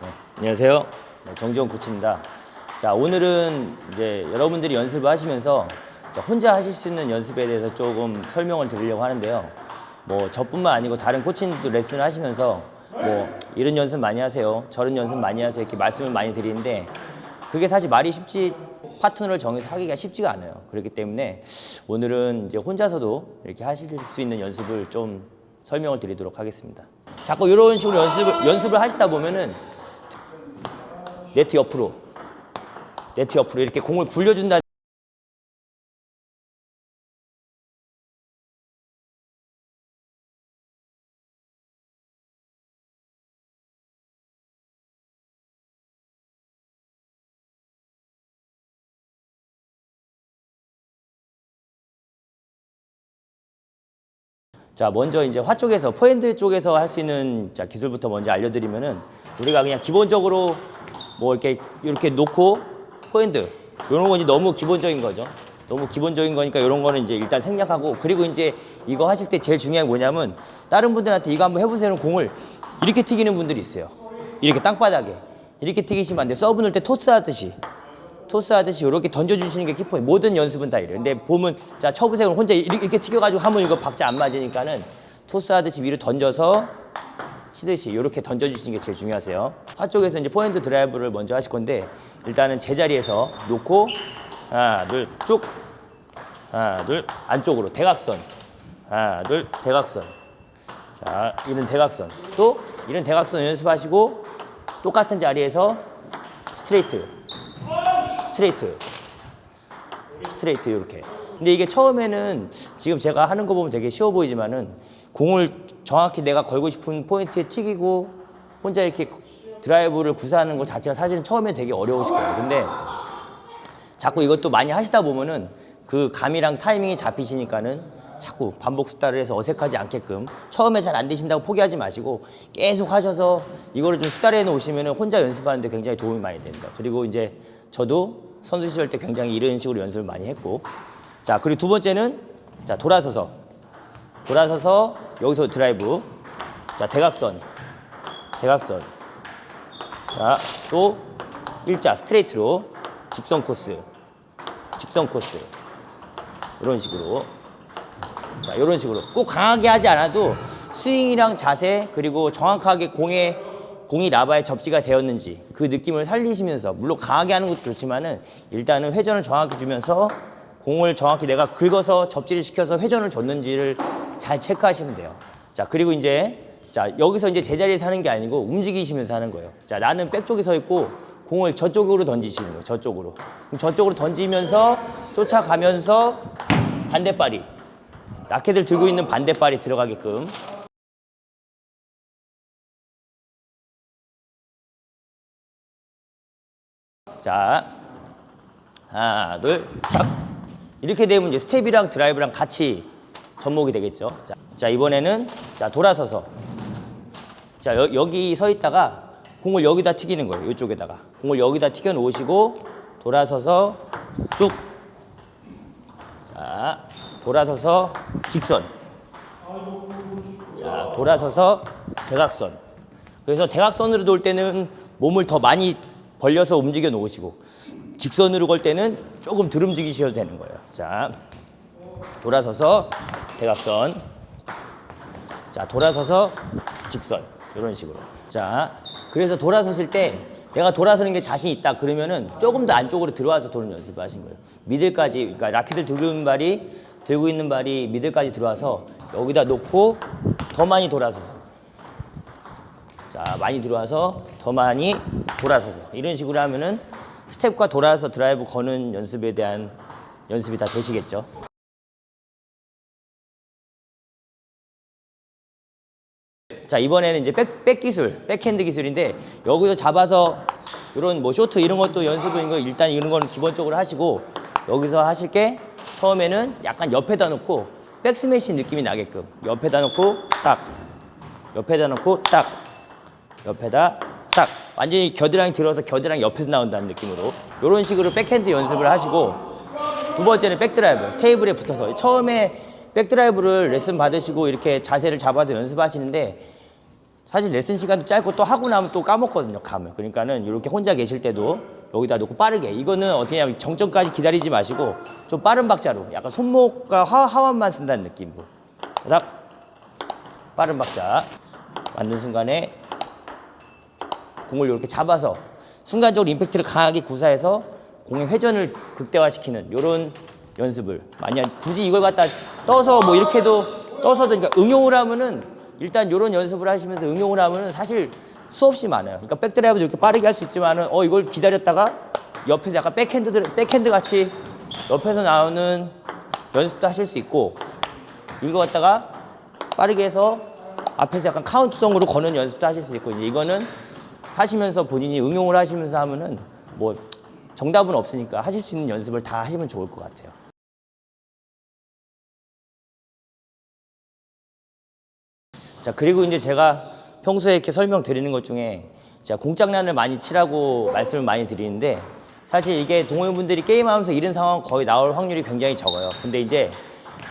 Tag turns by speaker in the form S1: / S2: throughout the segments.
S1: 네, 안녕하세요. 네, 정지원 코치입니다. 자, 오늘은 이제 여러분들이 연습을 하시면서 자, 혼자 하실 수 있는 연습에 대해서 조금 설명을 드리려고 하는데요. 뭐 저뿐만 아니고 다른 코치님도 레슨을 하시면서 뭐 이런 연습 많이 하세요. 저런 연습 많이 하세요. 이렇게 말씀을 많이 드리는데 그게 사실 말이 쉽지 파트너를 정해서 하기가 쉽지가 않아요. 그렇기 때문에 오늘은 이제 혼자서도 이렇게 하실 수 있는 연습을 좀 설명을 드리도록 하겠습니다. 자꾸 이런 식으로 연습을 연습을 하시다 보면은 네트 옆으로 네트 옆으로 이렇게 공을 굴려준다. 자, 먼저 이제 화 쪽에서 포핸드 쪽에서 할 수 있는 자, 기술부터 먼저 알려드리면은 우리가 그냥 기본적으로 뭐 이렇게 이렇게 놓고 포핸드 이런 건 이제 너무 기본적인 거죠. 너무 기본적인 거니까 이런 거는 이제 일단 생략하고 그리고 이제 이거 하실 때 제일 중요한 게 뭐냐면 다른 분들한테 이거 한번 해보세요. 공을 이렇게 튀기는 분들이 있어요. 이렇게 땅바닥에 이렇게 튀기시면 안 돼요. 서브 넣을 때 토스 하듯이 토스 하듯이 이렇게 던져주시는 게 키포예요. 모든 연습은 다 이래요. 근데 보면 자 처브색을 혼자 이렇게, 이렇게 튀겨가지고 하면 이거 박자 안 맞으니까는 토스 하듯이 위로 던져서 치듯이 이렇게 던져주시는 게 제일 중요하세요. 화 쪽에서 이제 포핸드 드라이브를 먼저 하실 건데 일단은 제자리에서 놓고 하나 둘쭉. 하나 둘 안쪽으로 대각선. 하나 둘 대각선. 자 이런 대각선. 또 이런 대각선 연습하시고 똑같은 자리에서 스트레이트. 스트레이트. 스트레이트 이렇게. 근데 이게 처음에는 지금 제가 하는 거 보면 되게 쉬워 보이지만은 공을 정확히 내가 걸고 싶은 포인트에 튀기고 혼자 이렇게 드라이브를 구사하는 것 자체가 사실은 처음에 되게 어려우실 거예요. 근데 자꾸 이것도 많이 하시다 보면은 그 감이랑 타이밍이 잡히시니까는 자꾸 반복 숫다를 해서 어색하지 않게끔 처음에 잘 안 되신다고 포기하지 마시고 계속 하셔서 이거를 좀 숫다리해 놓으시면은 혼자 연습하는데 굉장히 도움이 많이 됩니다. 그리고 이제 저도 선수 시절 때 굉장히 이런 식으로 연습을 많이 했고. 자 그리고 두 번째는 자 돌아서서 돌아서서 여기서 드라이브. 자 대각선. 대각선. 자 또 일자 스트레이트로 직선 코스. 직선 코스. 이런 식으로. 자 이런 식으로. 꼭 강하게 하지 않아도 스윙이랑 자세 그리고 정확하게 공에 공이 라바에 접지가 되었는지 그 느낌을 살리시면서 물론 강하게 하는 것도 좋지만은 일단은 회전을 정확히 주면서 공을 정확히 내가 긁어서 접지를 시켜서 회전을 줬는지를 잘 체크하시면 돼요. 자 그리고 이제 자 여기서 이제 제자리에 사는 게 아니고 움직이시면서 하는 거예요. 자 나는 백 쪽에 서 있고 공을 저쪽으로 던지시는 거예요. 저쪽으로. 저쪽으로 던지면서 쫓아가면서 반대발이 라켓을 들고 있는 반대발이 들어가게끔 자 하나 둘착 이렇게 되면 이제 스텝이랑 드라이브랑 같이 접목이 되겠죠. 자, 자 이번에는 자 돌아서서 자 여, 여기 서 있다가 공을 여기다 튀기는 거예요. 이쪽에다가 공을 여기다 튀겨 놓으시고 돌아서서 쭉. 자 돌아서서 직선. 자 돌아서서 대각선. 그래서 대각선으로 돌 때는 몸을 더 많이 벌려서 움직여 놓으시고 직선으로 걸 때는 조금 덜 움직이셔도 되는 거예요. 자 돌아서서 대각선. 자 돌아서서 직선 이런 식으로. 자 그래서 돌아서실 때 내가 돌아서는 게 자신 있다 그러면은 조금 더 안쪽으로 들어와서 도는 연습을 하신 거예요. 미들까지 그러니까 라켓을 들고 있는 발이 들고 있는 발이 미들까지 들어와서 여기다 놓고 더 많이 돌아서서 자 많이 들어와서 더 많이 돌아서서 이런 식으로 하면은 스텝과 돌아서 드라이브 거는 연습에 대한 연습이 다 되시겠죠. 자 이번에는 이제 백, 백 기술, 백핸드 기술인데 여기서 잡아서 이런 뭐 쇼트 이런 것도 연습은 이거 일단 이런 거는 기본적으로 하시고 여기서 하실 게 처음에는 약간 옆에다 놓고 백스매시 느낌이 나게끔 옆에다 놓고 딱 옆에다 놓고 딱 옆에다 딱. 완전히 겨드랑이 들어서 겨드랑이 옆에서 나온다는 느낌으로 이런 식으로 백핸드 연습을 하시고 두 번째는 백드라이브 테이블에 붙어서. 처음에 백드라이브를 레슨 받으시고 이렇게 자세를 잡아서 연습하시는데 사실 레슨 시간도 짧고 또 하고 나면 또 까먹거든요 감을. 그러니까는 이렇게 혼자 계실 때도 여기다 놓고 빠르게. 이거는 어떻게냐면 정점까지 기다리지 마시고 좀 빠른 박자로 약간 손목과 하, 하완만 쓴다는 느낌으로. 딱 빠른 박자. 만든 순간에 공을 이렇게 잡아서 순간적으로 임팩트를 강하게 구사해서 공의 회전을 극대화시키는 이런 연습을 만약 굳이 이걸 갖다 떠서 뭐 이렇게 해도 떠서도 그러니까 응용을 하면은 일단 이런 연습을 하시면서 응용을 하면은 사실 수없이 많아요. 그러니까 백드라이브도 이렇게 빠르게 할 수 있지만은 어 이걸 기다렸다가 옆에서 약간 백핸드 백핸드 같이 옆에서 나오는 연습도 하실 수 있고 이거 갖다가 빠르게 해서 앞에서 약간 카운트성으로 거는 연습도 하실 수 있고 이제 이거는 하시면서 본인이 응용을 하시면서 하면은 뭐 정답은 없으니까 하실 수 있는 연습을 다 하시면 좋을 것 같아요. 자 그리고 이제 제가 평소에 이렇게 설명드리는 것 중에 제가 공장난을 많이 치라고 말씀을 많이 드리는데 사실 이게 동호인분들이 게임하면서 이런 상황 거의 나올 확률이 굉장히 적어요. 근데 이제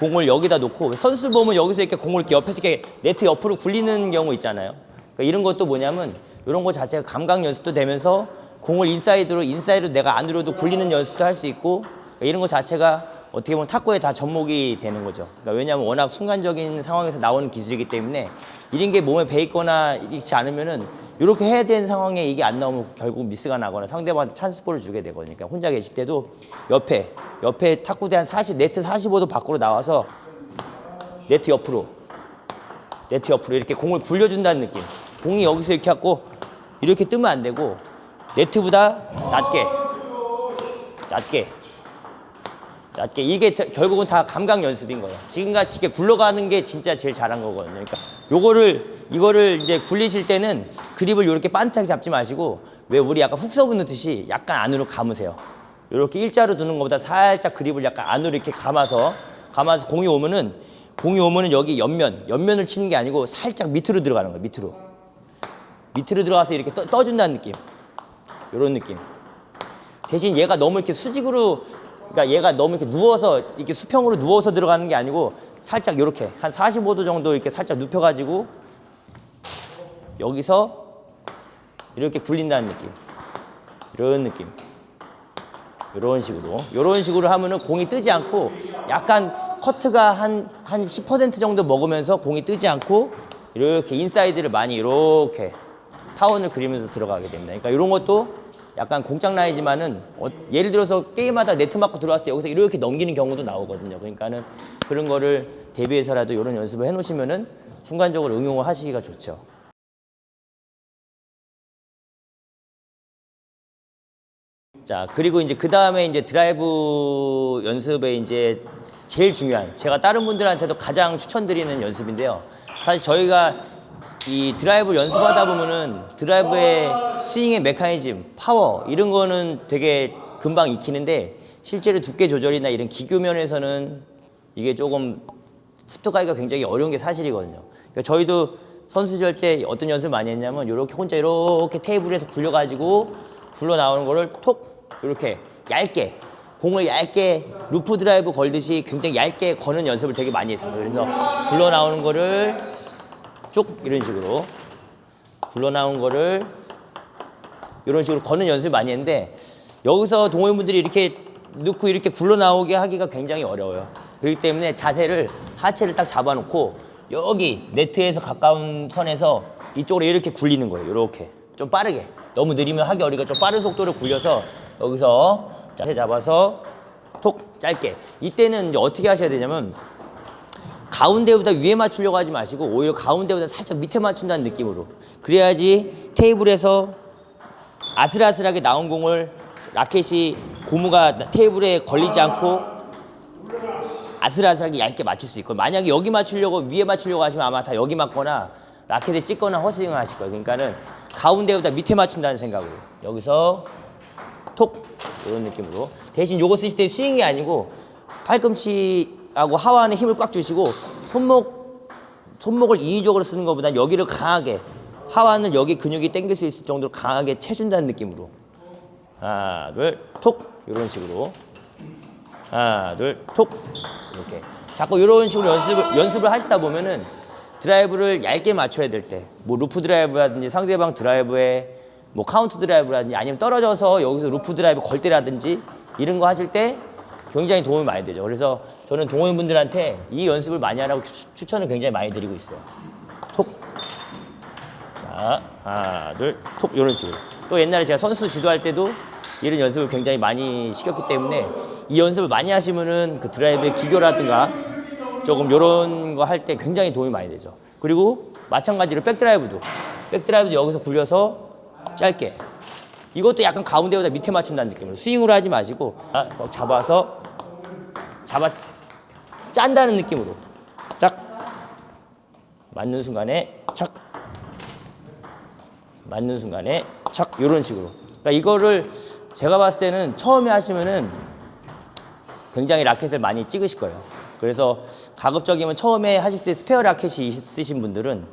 S1: 공을 여기다 놓고 선수 보면 여기서 이렇게 공을 이렇게 옆에서 이렇게 네트 옆으로 굴리는 경우 있잖아요. 그러니까 이런 것도 뭐냐면 이런 거 자체가 감각 연습도 되면서 공을 인사이드로 인사이드로 내가 안으로도 굴리는 연습도 할 수 있고 그러니까 이런 거 자체가 어떻게 보면 탁구에 다 접목이 되는 거죠. 그러니까 왜냐하면 워낙 순간적인 상황에서 나오는 기술이기 때문에 이런 게 몸에 배 있거나 있지 않으면은 이렇게 해야 되는 상황에 이게 안 나오면 결국 미스가 나거나 상대방한테 찬스볼을 주게 되거든요. 그러니까 혼자 계실 때도 옆에 옆에 탁구대 한 40, 네트 45도 밖으로 나와서 네트 옆으로 네트 옆으로 이렇게 공을 굴려준다는 느낌. 공이 여기서 이렇게 갖고 이렇게 뜨면 안 되고 네트보다 낮게 낮게 낮게 이게 저- 결국은 다 감각 연습인 거예요. 지금같이 이렇게 굴러가는 게 진짜 제일 잘한 거거든요. 그러니까 요거를 이거를 이제 굴리실 때는 그립을 이렇게 반듯하게 잡지 마시고 왜 우리 약간 훅서브 넣듯이 약간 안으로 감으세요. 이렇게 일자로 두는 것보다 살짝 그립을 약간 안으로 이렇게 감아서 감아서 공이 오면은 공이 오면은 여기 옆면 옆면을 치는 게 아니고 살짝 밑으로 들어가는 거예요. 밑으로 밑으로 들어가서 이렇게 떠, 떠준다는 느낌. 이런 느낌. 대신 얘가 너무 이렇게 수직으로 그러니까 얘가 너무 이렇게 누워서 이렇게 수평으로 누워서 들어가는 게 아니고 살짝 이렇게 한 45도 정도 이렇게 살짝 눕혀 가지고 여기서 이렇게 굴린다는 느낌. 이런 느낌. 이런 식으로 이런 식으로 하면은 공이 뜨지 않고 약간 커트가 한 한 10% 정도 먹으면서 공이 뜨지 않고 이렇게 인사이드를 많이 이렇게 타원을 그리면서 들어가게 됩니다. 그러니까 이런 것도 약간 공장나이지만은 어, 예를 들어서 게임하다 네트 맞고 들어왔을 때 여기서 이렇게 넘기는 경우도 나오거든요. 그러니까는 그런 거를 대비해서라도 이런 연습을 해놓으시면은 순간적으로 응용을 하시기가 좋죠. 자 그리고 이제 그 다음에 이제 드라이브 연습에 이제 제일 중요한 제가 다른 분들한테도 가장 추천드리는 연습인데요. 사실 저희가 이 드라이브 연습하다 보면은 드라이브의 스윙의 메커니즘, 파워 이런 거는 되게 금방 익히는데 실제로 두께 조절이나 이런 기교 면에서는 이게 조금 습득하기가 굉장히 어려운 게 사실이거든요. 그러니까 저희도 선수 시절 때 어떤 연습을 많이 했냐면 이렇게 혼자 이렇게 테이블에서 굴려가지고 굴러 나오는 거를 톡 이렇게 얇게 공을 얇게 루프 드라이브 걸듯이 굉장히 얇게 거는 연습을 되게 많이 했었어요. 그래서 굴러 나오는 거를 쭉 이런 식으로 굴러 나온 거를 이런 식으로 거는 연습을 많이 했는데 여기서 동호인분들이 이렇게 넣고 이렇게 굴러 나오게 하기가 굉장히 어려워요. 그렇기 때문에 자세를 하체를 딱 잡아놓고 여기 네트에서 가까운 선에서 이쪽으로 이렇게 굴리는 거예요. 이렇게 좀 빠르게 너무 느리면 하기 어리니까 좀 빠른 속도로 굴려서 여기서 자세 잡아서 톡 짧게 이때는 이제 어떻게 하셔야 되냐면 가운데보다 위에 맞추려고 하지 마시고 오히려 가운데보다 살짝 밑에 맞춘다는 느낌으로. 그래야지 테이블에서 아슬아슬하게 나온 공을 라켓이 고무가 테이블에 걸리지 않고 아슬아슬하게 얇게 맞출 수 있고 만약에 여기 맞추려고 위에 맞추려고 하시면 아마 다 여기 맞거나 라켓에 찍거나 헛스윙을 하실 거예요. 그러니까는 가운데보다 밑에 맞춘다는 생각으로. 여기서 톡! 이런 느낌으로. 대신 요거 쓰실 때 스윙이 아니고 팔꿈치 하고 하완에 힘을 꽉 주시고 손목 손목을 인위적으로 쓰는 것보다 여기를 강하게 하완을 여기 근육이 당길 수 있을 정도로 강하게 채준다는 느낌으로. 하나 둘 톡! 이런 식으로. 하나 둘 톡! 이렇게. 자꾸 이런 식으로 연습을 연습을 하시다 보면은 드라이브를 얇게 맞춰야 될 때, 뭐 루프 드라이브라든지 상대방 드라이브에 뭐 카운트 드라이브라든지 아니면 떨어져서 여기서 루프 드라이브 걸 때라든지 이런 거 하실 때 굉장히 도움이 많이 되죠. 그래서 저는 동호인분들한테 이 연습을 많이 하라고 추- 추천을 굉장히 많이 드리고 있어요. 톡. 자, 하나, 둘, 톡 이런 식으로. 또 옛날에 제가 선수 지도할 때도 이런 연습을 굉장히 많이 시켰기 때문에 이 연습을 많이 하시면은 그 드라이브의 기교라든가 조금 이런 거 할 때 굉장히 도움이 많이 되죠. 그리고 마찬가지로 백드라이브도 백드라이브도 여기서 굴려서 짧게 이것도 약간 가운데보다 밑에 맞춘다는 느낌으로 스윙으로 하지 마시고 아, 꼭 잡아서 잡아 짠다는 느낌으로. 딱 맞는 순간에 착. 맞는 순간에 착. 이런 식으로. 그러니까 이거를 제가 봤을 때는 처음에 하시면은 굉장히 라켓을 많이 찍으실 거예요. 그래서 가급적이면 처음에 하실 때 스페어 라켓이 있으신 분들은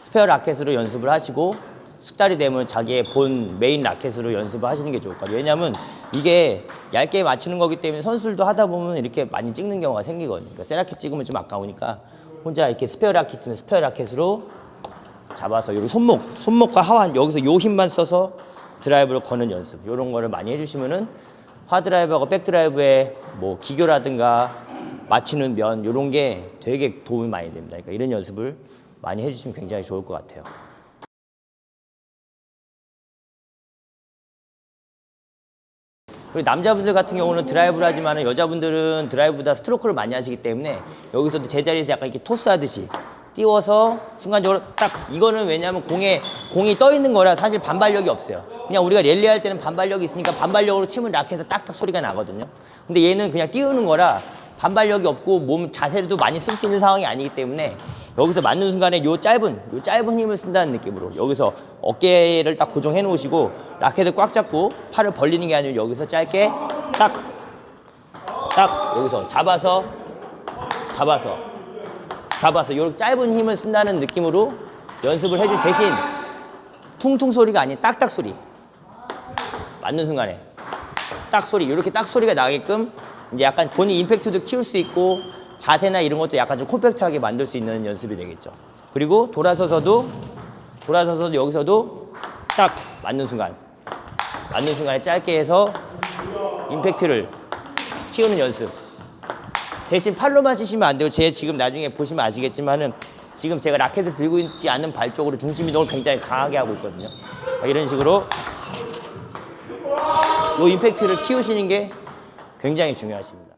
S1: 스페어 라켓으로 연습을 하시고 숙달이 되면 자기의 본 메인 라켓으로 연습을 하시는 게 좋을 것 같아요. 왜냐하면 이게 얇게 맞추는 거기 때문에 선수들도 하다 보면 이렇게 많이 찍는 경우가 생기거든요. 그러니까 세 라켓 찍으면 좀 아까우니까 혼자 이렇게 스페어 라켓 있으면 스페어 라켓으로 잡아서 여기 손목, 손목과 하완 여기서 요 힘만 써서 드라이브를 거는 연습 이런 거를 많이 해주시면은 하 드라이브하고 백 드라이브의 뭐 기교라든가 맞추는 면 이런 게 되게 도움이 많이 됩니다. 그러니까 이런 연습을 많이 해주시면 굉장히 좋을 것 같아요. 그리고 남자분들 같은 경우는 드라이브를 하지만 여자분들은 드라이브보다 스트로크를 많이 하시기 때문에 여기서도 제자리에서 약간 이렇게 토스하듯이 띄워서 순간적으로 딱 이거는 왜냐하면 공에 공이 떠 있는 거라 사실 반발력이 없어요. 그냥 우리가 랠리 할 때는 반발력이 있으니까 반발력으로 치면 락해서 딱딱 소리가 나거든요. 근데 얘는 그냥 띄우는 거라 반발력이 없고 몸 자세도 많이 쓸 수 있는 상황이 아니기 때문에 여기서 맞는 순간에 요 짧은 요 짧은 힘을 쓴다는 느낌으로 여기서 어깨를 딱 고정해 놓으시고 라켓을 꽉 잡고 팔을 벌리는 게 아니고 여기서 짧게 딱 딱 여기서 잡아서 잡아서 잡아서 이렇게 짧은 힘을 쓴다는 느낌으로 연습을 해줄 대신 퉁퉁 소리가 아닌 딱딱 소리. 맞는 순간에. 딱 소리 이렇게 딱 소리가 나게끔 이제 약간 본인 임팩트도 키울 수 있고 자세나 이런 것도 약간 좀 콤팩트하게 만들 수 있는 연습이 되겠죠. 그리고 돌아서서도 돌아서서도 여기서도 딱 맞는 순간 맞는 순간에 짧게 해서 임팩트를 키우는 연습. 대신 팔로만 치시면 안 되고 제 지금 나중에 보시면 아시겠지만은 지금 제가 라켓을 들고 있지 않은 발 쪽으로 중심 이동을 굉장히 강하게 하고 있거든요. 이런 식으로 이 임팩트를 키우시는 게 굉장히 중요하십니다.